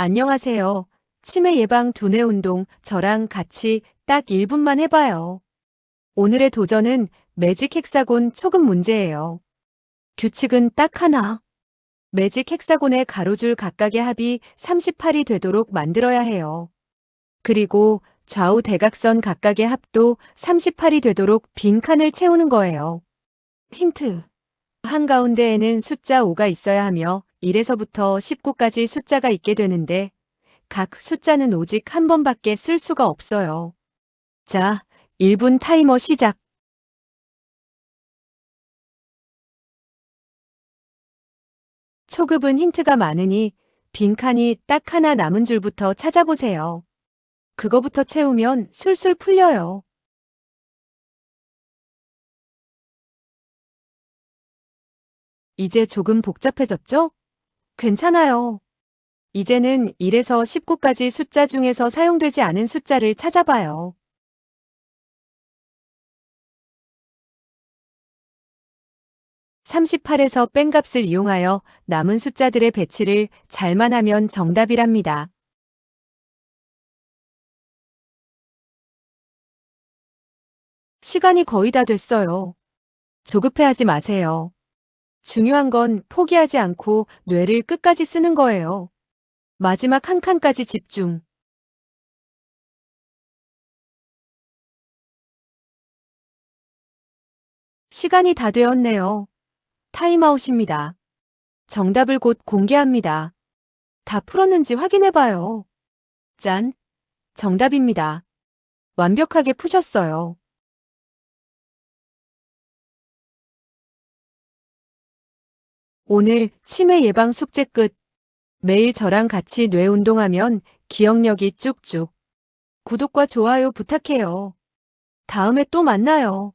안녕하세요. 치매 예방 두뇌 운동 저랑 같이 딱 1분만 해봐요. 오늘의 도전은 매직 헥사곤 초급 문제예요. 규칙은 딱 하나. 매직 헥사곤의 가로줄 각각의 합이 38이 되도록 만들어야 해요. 그리고 좌우 대각선 각각의 합도 38이 되도록 빈 칸을 채우는 거예요. 힌트. 한가운데에는 숫자 5가 있어야 하며 1에서부터 19까지 숫자가 있게 되는데 각 숫자는 오직 한 번밖에 쓸 수가 없어요. 자, 1분 타이머 시작. 초급은 힌트가 많으니 빈칸이 딱 하나 남은 줄부터 찾아보세요. 그거부터 채우면 술술 풀려요. 이제 조금 복잡해졌죠? 괜찮아요. 이제는 1에서 19까지 숫자 중에서 사용되지 않은 숫자를 찾아봐요. (38에서) 뺀 값을 이용하여 남은 숫자들의 배치를 잘만 하면 정답이랍니다. 시간이 거의 다 됐어요. 조급해하지 마세요. 중요한 건 포기하지 않고 뇌를 끝까지 쓰는 거예요. 마지막 한 칸까지 집중. 시간이 다 되었네요. 타임아웃입니다. 정답을 곧 공개합니다. 다 풀었는지 확인해봐요. 짠. 정답입니다. 완벽하게 푸셨어요. 오늘 치매 예방 숙제 끝. 매일 저랑 같이 뇌 운동하면 기억력이 쭉쭉. 구독과 좋아요 부탁해요. 다음에 또 만나요.